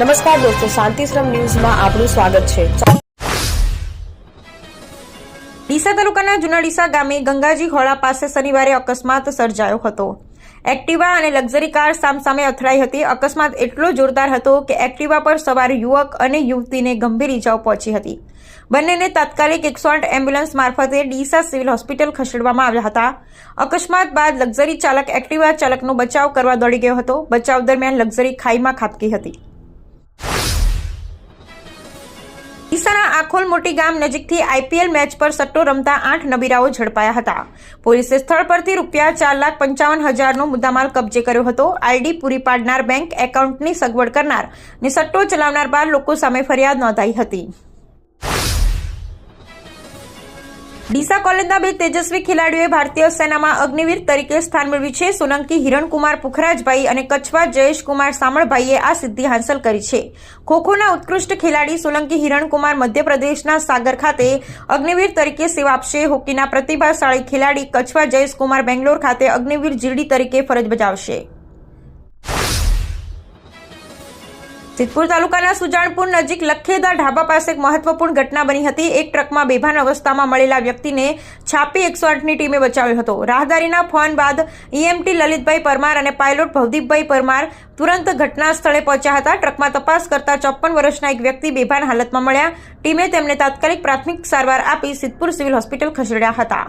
નમસ્કાર દોસ્તો, શાંતિશ્રમ ન્યૂઝમાં આપનું સ્વાગત છે. ડીસા તાલુકાના જૂના ડીસા ગામે ગંગાજી હોળા પાસે શનિવારે અકસ્માત સર્જાયો હતો. એક્ટિવા અને લક્ઝરી કાર સામસામે અથડાઈ હતી. અકસ્માત એટલો જોરદાર હતો કે એક્ટિવા પર સવાર યુવક અને યુવતીને ગંભીર ઇજાઓ પહોંચી હતી. બંનેને તાત્કાલિક એકસો આઠ એમ્બ્યુલન્સ મારફતે ડીસા સિવિલ હોસ્પિટલ ખસેડવામાં આવ્યા હતા. અકસ્માત બાદ લક્ઝરી ચાલક એક્ટિવા ચાલકનો બચાવ કરવા દોડી ગયો હતો. બચાવ દરમિયાન લક્ઝરી ખાઈમાં ખાબકી હતી. ડીસાના આખોલ મોટી ગામ નજીકથી આઈપીએલ મેચ પર સટ્ટો રમતા આઠ નબીરાઓ ઝડપાયા હતા. પોલીસે સ્થળ પરથી રૂપિયા ચાર લાખ પંચાવન હજારનો મુદ્દામાલ કબજે કર્યો હતો. આઈડી પૂરી પાડનાર બેંક એકાઉન્ટની સગવડ કરનાર ને સટ્ટો ચલાવનાર બાર લોકો સામે ફરિયાદ નોંધાઈ હતી. ડીસા કોલેજના બે તેજસ્વી ખેલાડીઓએ ભારતીય સેનામાં અગ્નિવીર તરીકે સ્થાન મેળવ્યું છે. સોલંકી હિરણકુમાર, પુખરાજભાઈ અને કચ્છવા જયેશકુમાર સામળભાઈએ આ સિદ્ધિ હાંસલ કરી છે. ખોખોના ઉત્કૃષ્ટ ખેલાડી સોલંકી હિરણકુમાર મધ્યપ્રદેશના સાગર ખાતે અગ્નિવીર તરીકે સેવા આપશે. હોકીના પ્રતિભાશાળી ખેલાડી કચ્છવા જયેશકુમાર બેંગ્લોર ખાતે અગ્નિવીર જીરડી તરીકે ફરજ બજાવશે. સિદ્ધપુર તાલુકાના સુજાણપુર નજીક લખેદા ઢાબા પાસે એક મહત્વપૂર્ણ ઘટના બની હતી. એક ટ્રકમાં બેભાન અવસ્થામાં મળેલા વ્યક્તિને છાપી એકસો આઠની ટીમે બચાવ્યો હતો. રાહદારીના ફોન બાદ ઈએમટી લલિતભાઈ પરમાર અને પાયલોટ ભવદીપભાઈ પરમાર તુરંત ઘટના સ્થળે પહોંચ્યા હતા. ટ્રકમાં તપાસ કરતા ચોપ્પન વર્ષના એક વ્યક્તિ બેભાન હાલતમાં મળ્યા. ટીમે તેમને તાત્કાલિક પ્રાથમિક સારવાર આપી સિદ્ધપુર સિવિલ હોસ્પિટલ ખસેડ્યા હતા.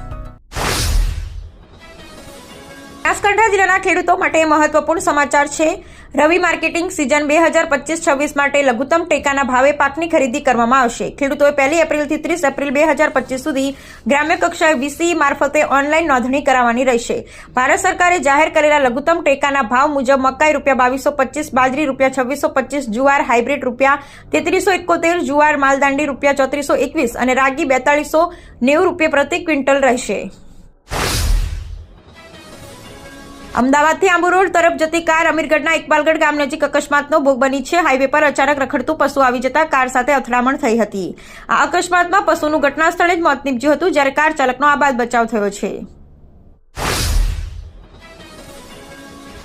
બનાસકાંઠા જિલ્લાના ખેડૂતો માટે મહત્વપૂર્ણ સમાચાર છે. રવિ માર્કેટિંગ સિઝન બે હજાર પચીસ છવ્વીસ માટે લઘુત્તમ ટેકાના ભાવે પાકની ખરીદી કરવામાં આવશે. ખેડૂતોએ પહેલી એપ્રિલથી ત્રીસ એપ્રિલ બે હજાર પચીસ સુધી ગ્રામ્ય કક્ષાએ વીસી મારફતે ઓનલાઈન નોંધણી કરાવવાની રહેશે. ભારત સરકારે જાહેર કરેલા લઘુત્તમ ટેકાના ભાવ મુજબ મકાઈ રૂપિયા બાવીસો પચીસ, બાજરી રૂપિયા છવ્વીસો પચીસ, જુવાર હાઇબ્રિડ રૂપિયા તેત્રીસો એકોતેર, જુવાર માલદાંડી રૂપિયા ચોત્રીસો એકવીસ અને રાગી બેતાળીસો નેવું રૂપિયા પ્રતિ ક્વિન્ટલ રહેશે. અમદાવાદથી આંબુ રોડ તરફ જતી કાર અમીરગઢના ઇકબાલગઢ ગામ નજીક અકસ્માતનો ભોગ બની છે. હાઈવે પર અચાનક રખડતું પશુ આવી જતા કાર સાથે અથડામણ થઈ હતી. આ અકસ્માતમાં પશુનું ઘટના સ્થળે જ મોત નીપજ્યું હતું, જ્યારે કાર ચાલકનો આબાદ બચાવ થયો છે.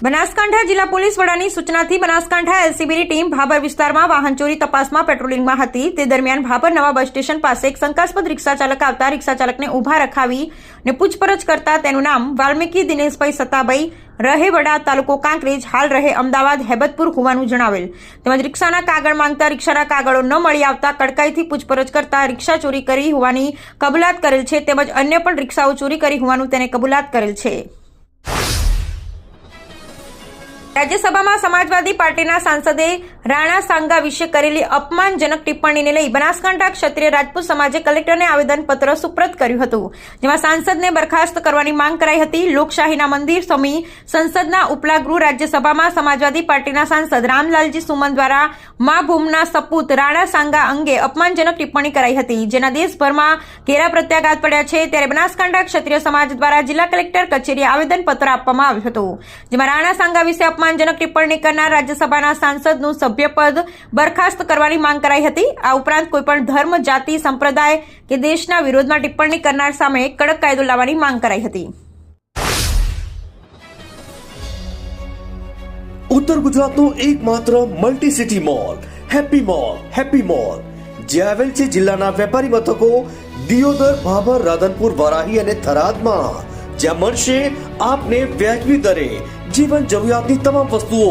બનાસકાંઠા જિલ્લા પોલીસ વડાની સૂચનાથી બનાસકાંઠા એલસીબીની ટીમ ભાભર વિસ્તારમાં વાહન ચોરી તપાસમાં પેટ્રોલિંગમાં હતી. તે દરમિયાન ભાભર નવા બસ સ્ટેશન પાસે એક શંકાસ્પદ રિક્ષા ચાલક આવતા રિક્ષા ચાલકને ઊભા રખાવી ને પૂછપરછ કરતા તેનું નામ વાલ્મીકી દિનેશભાઈ સતાભાઈ રહે વડા તાલુકો કાંકરેજ, હાલ રહે અમદાવાદ, હેબતપુર હોવાનું જણાવેલ. તેમજ રિક્ષાના કાગળ માંગતા રિક્ષાના કાગળો ન મળી આવતા કડકાઈથી પૂછપરછ કરતા રિક્ષા ચોરી કરી હોવાની કબૂલાત કરેલ છે. તેમજ અન્ય પણ રિક્ષાઓ ચોરી કરી હોવાનું તેને કબૂલાત કરેલ છે. રાજ્યસભામાં સમાજવાદી પાર્ટીના સાંસદે રાણા સાંગા વિશે કરેલી અપમાનજનક ટિપ્પણીને લઈ બનાસકાંઠા ક્ષત્રિય રાજપૂત સમાજે કલેક્ટરને આવેદનપત્ર સુપ્રત કર્યું હતું, જેમાં સાંસદને બરખાસ્ત કરવાની માંગ કરાઈ હતી. લોકશાહીના મંદિર સમી સંસદના ઉપલા ગૃહ રાજ્યસભામાં સમાજવાદી પાર્ટીના સાંસદ રામલાલજી સુમન દ્વારા મા ભૂમના સપૂત રાણા સાંગા અંગે અપમાનજનક ટિપ્પણી કરાઈ હતી, જેના દેશભરમાં ઘેરા પ્રત્યાઘાત પડ્યા છે. ત્યારે બનાસકાંઠા ક્ષત્રિય સમાજ દ્વારા જિલ્લા કલેક્ટર કચેરીએ આવેદનપત્ર આપવામાં આવ્યું હતું, જેમાં રાણા સાંગા વિશે અપમાનજનક ટિપ્પણી કરનાર રાજ્યસભાના સાંસદનું સભ્યપદ બરખાસ્ત કરવાની માંગ કરાઈ હતી. આ ઉપરાંત કોઈપણ ધર્મ, જાતિ, સંપ્રદાય કે દેશના વિરોધમાં ટિપ્પણી કરનાર સામે કડક કાયદો લાવવાની માંગ કરાઈ હતી. ઉત્તર ગુજરાતનો એકમાત્ર multi city mall happy mall happy mall. જે આવેલ છે જિલ્લાના વેપારી મથકો દિયોદર, ભાભર, રાધનપુર, વરાહી અને થરાદમાં. જ્યાં મળશે આપને વ્યાજબી દરે જીવન જરૂરિયાતની તમામ વસ્તુઓ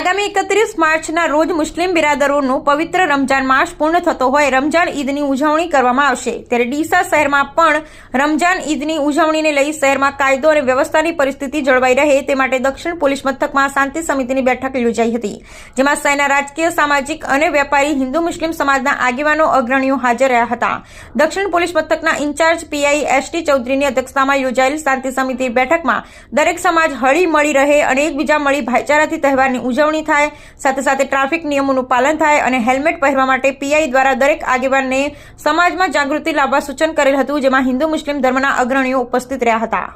આગામી એકત્રીસ માર્ચના રોજ મુસ્લિમ બિરાદરોનો પવિત્ર રમજાન માસ પૂર્ણ થતો હોય રમજાન ઈદની ઉજવણી કરવામાં આવશે. ત્યારે ડીસા શહેરમાં પણ રમજાન ઈદની ઉજવણીને લઈ શહેરમાં કાયદો અને વ્યવસ્થાની પરિસ્થિતિ જળવાઈ રહે તે માટે દક્ષિણ પોલીસ મથકમાં શાંતિ સમિતિની બેઠક યોજાઈ હતી, જેમાં શહેરના રાજકીય, સામાજિક અને વેપારી હિન્દુ મુસ્લિમ સમાજના આગેવાનો, અગ્રણીઓ હાજર રહ્યા હતા. દક્ષિણ પોલીસ મથકના ઇન્ચાર્જ પીઆઈ એસટી ચૌધરીની અધ્યક્ષતામાં યોજાયેલ શાંતિ સમિતિ બેઠકમાં દરેક સમાજ હળી મળી રહે અને એકબીજા મળી ભાઈચારાથી તહેવારની ઉજવણી થાય, સાથે સાથે ટ્રાફિક નિયમોનું પાલન થાય અને હેલ્મેટ પહેરવા માટે પીઆઈ દ્વારા દરેક આગેવાનને સમાજમાં જાગૃતિ લાવવા સૂચન કરેલ હતું, જેમાં હિન્દુ મુસ્લિમ ધર્મના અગ્રણીઓ ઉપસ્થિત રહ્યા હતા.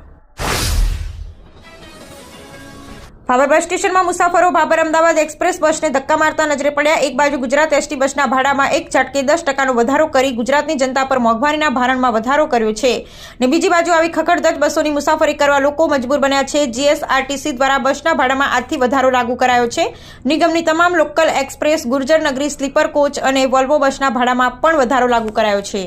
ભાભર બસ સ્ટેશનમાં મુસાફરો ભાભર અમદાવાદ એક્સપ્રેસ બસને ધક્કા મારતા નજરે પડ્યા. એક બાજુ ગુજરાત એસટી બસના ભાડામાં એક ઝટકે દસ ટકાનો વધારો કરી ગુજરાતની જનતા પર મોંઘવારીના ભારણમાં વધારો કર્યો છે. ને બીજી બાજુ આવી ખખડધજ બસોની મુસાફરી કરવા લોકો મજબૂર બન્યા છે. જીએસઆરટીસી દ્વારા બસના ભાડામાં આજથી વધારો લાગુ કરાયો છે. નિગમની તમામ લોકલ એક્સપ્રેસ, ગુર્જર નગરી, સ્લીપર કોચ અને વોલ્વો બસના ભાડામાં પણ વધારો લાગુ કરાયો છે.